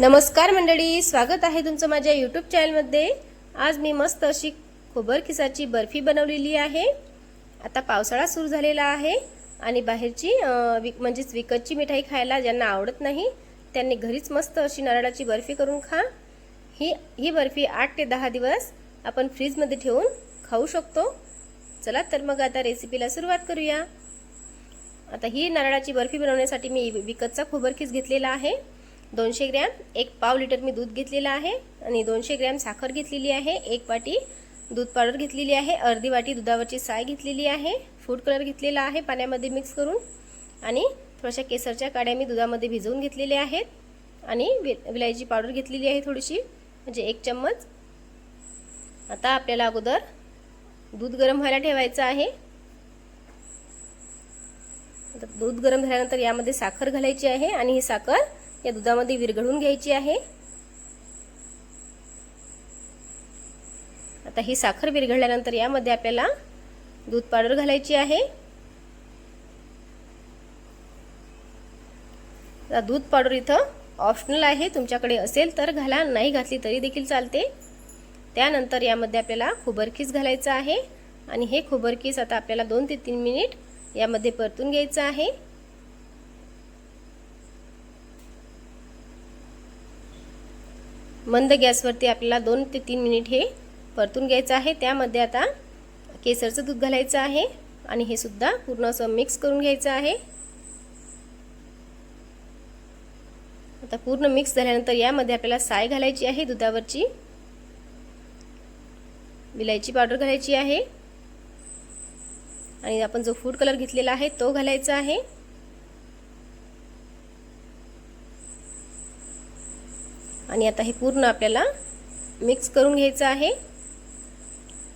नमस्कार मंडळी स्वागत आहे तुमचं माझ्या यूट्यूब चॅनलमध्ये आज मी मस्त अशी खोबर खिसाची बर्फी बनवलेली आहे. आता पावसाळा सुरू झालेला आहे आणि बाहेरची विक म्हणजेच विकतची मिठाई खायला ज्यांना आवडत नाही त्यांनी घरीच मस्त अशी नारळाची बर्फी करून खा. ही ही बर्फी आठ ते दहा दिवस आपण फ्रीजमध्ये ठेवून खाऊ शकतो. चला तर मग आता रेसिपीला सुरुवात करूया. आता ही नारळाची बर्फी बनवण्यासाठी मी विकतचा खोबरखीस घेतलेला आहे. दोनशे ग्रॅम एक पाव लिटर मी दूध घेतलेलं आहे आणि दोनशे ग्रॅम साखर घेतलेली आहे एक वाटी दूध पावडर घेतलेली आहे अर्धी वाटी दुधावरची साय घेतलेली आहे फूड कलर घेतलेला आहे पाण्यामध्ये मिक्स करून आणि थोड्याशा केसरच्या काड्या मी दुधामध्ये भिजवून घेतलेल्या आहेत आणि वि विलायची पावडर घेतलेली आहे थोडीशी म्हणजे एक चम्मच. आता आपल्याला अगोदर दूध गरम व्हायला ठेवायचं आहे. दूध गरम झाल्यानंतर यामध्ये साखर घालायची आहे आणि ही साखर या दुधामध्ये विरघळून घ्यायची आहे. आता ही साखर विरघळल्यानंतर यामध्ये आपल्याला दूध पावडर घालायची आहे. दूध पावडर इथं ऑप्शनल आहे. तुमच्याकडे असेल तर घाला नाही घातली तरी देखील चालते. त्यानंतर यामध्ये आपल्याला खोबरकीस घालायचं आहे. आणि हे खोबरकीस आता आपल्याला दोन ते तीन मिनिट यामध्ये परतून घ्यायचं आहे. मंद गॅसवरती आपल्याला दोन ते तीन मिनिट हे परतून घ्यायचं आहे. त्यामध्ये आता केसरचं दूध घालायचं आहे आणि हे सुद्धा पूर्ण असं मिक्स करून घ्यायचं आहे. आता पूर्ण मिक्स झाल्यानंतर यामध्ये आपल्याला साय घालायची आहे दुधावरची. विलायची पावडर घालायची आहे. आणि आपण जो फूड कलर घेतलेला आहे तो घालायचा आहे. आणि आता हे पूर्ण आपल्याला मिक्स करून घ्यायचं आहे.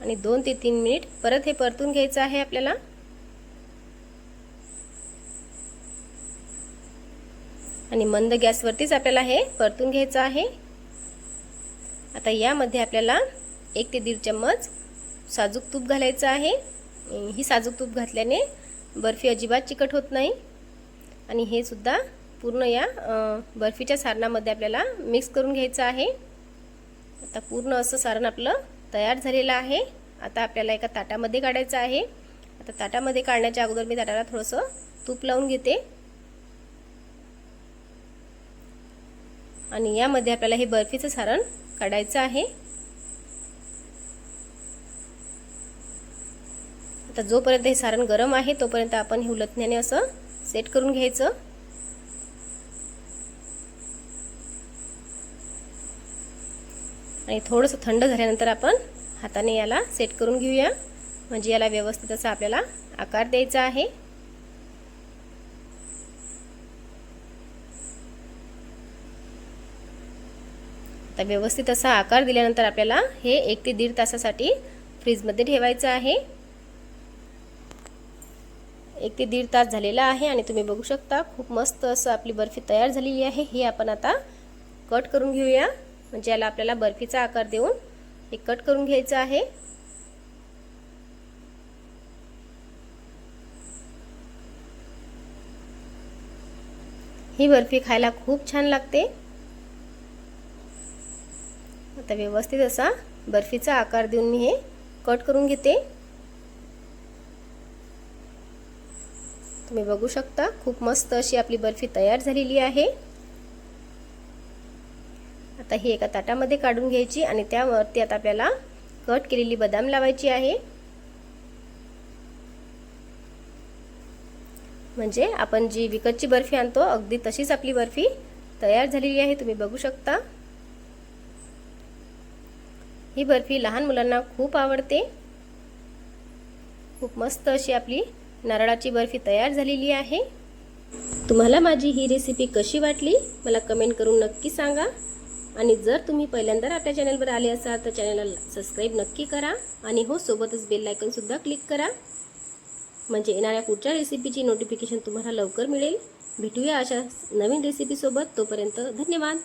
आणि दोन ते तीन मिनिट परत हे परतून घ्यायचं आहे आपल्याला. आणि मंद गॅसवरतीच आपल्याला हे परतून घ्यायचं आहे. आता यामध्ये आपल्याला एक ते दीड चम्मच साजूक तूप घालायचं आहे. ही साजूक तूप घातल्याने बर्फी अजिबात चिकट होत नाही. आणि हे सुद्धा पूर्ण या बर्फीच्या सारणामध्ये आपल्याला मिक्स करून घ्यायचं आहे. आता पूर्ण असं सारण आपलं तयार झालेलं आहे. आता आपल्याला एका ताटामध्ये काढायचं आहे. आता ताटामध्ये काढण्याच्या अगोदर मी ताटाला थोडंसं तूप लावून घेते. आणि यामध्ये आपल्याला हे बर्फीचं सारण काढायचं आहे. आता जोपर्यंत हे सारण गरम आहे तोपर्यंत आपण हे उलथण्याने असं सेट करून घ्यायचं. आणि थोडंसं थंड झाल्यानंतर आपण हाताने याला सेट करून घेऊया. म्हणजे याला व्यवस्थित असा आपल्याला आकार द्यायचा आहे. आता व्यवस्थित असा आकार दिल्यानंतर आपल्याला हे एक ते दीड तासासाठी फ्रीजमध्ये ठेवायचं आहे. एक ते दीड तास झालेला आहे आणि तुम्ही बघू शकता खूप मस्त असं आपली बर्फी तयार झालेली आहे. ही आपण आता कट करून घेऊया. म्हणजे याला आपल्याला बर्फीचा आकार देऊन हे कट करून घ्यायचं आहे. ही बर्फी खायला खूप छान लागते. आता व्यवस्थित असा बर्फीचा आकार देऊन मी हे कट करून घेते. तुम्ही बघू शकता खूप मस्त अशी आपली बर्फी तयार झालेली आहे. आता ही एका ताटामध्ये काढून घ्यायची आणि त्यावरती आता आपल्याला कट केलेली बदाम लावायची आहे. म्हणजे आपण जी विकतची बर्फी आणतो अगदी तशीच आपली बर्फी तयार झालेली आहे. तुम्ही बघू शकता. ही बर्फी लहान मुलांना खूप आवडते. खूप मस्त अशी आपली नारळाची बर्फी तयार झालेली आहे. तुम्हाला माझी ही रेसिपी कशी वाटली मला कमेंट करून नक्की सांगा. आणि जर तुम्ही पहिल्यांदा आपल्या चॅनलवर आले असाल तर चॅनलला सबस्क्राईब नक्की करा आणि हो सोबतच बेल आयकनसुद्धा क्लिक करा. म्हणजे येणाऱ्या पुढच्या रेसिपीची नोटिफिकेशन तुम्हाला लवकर मिळेल. भेटूया अशा नवीन रेसिपीसोबत तोपर्यंत धन्यवाद.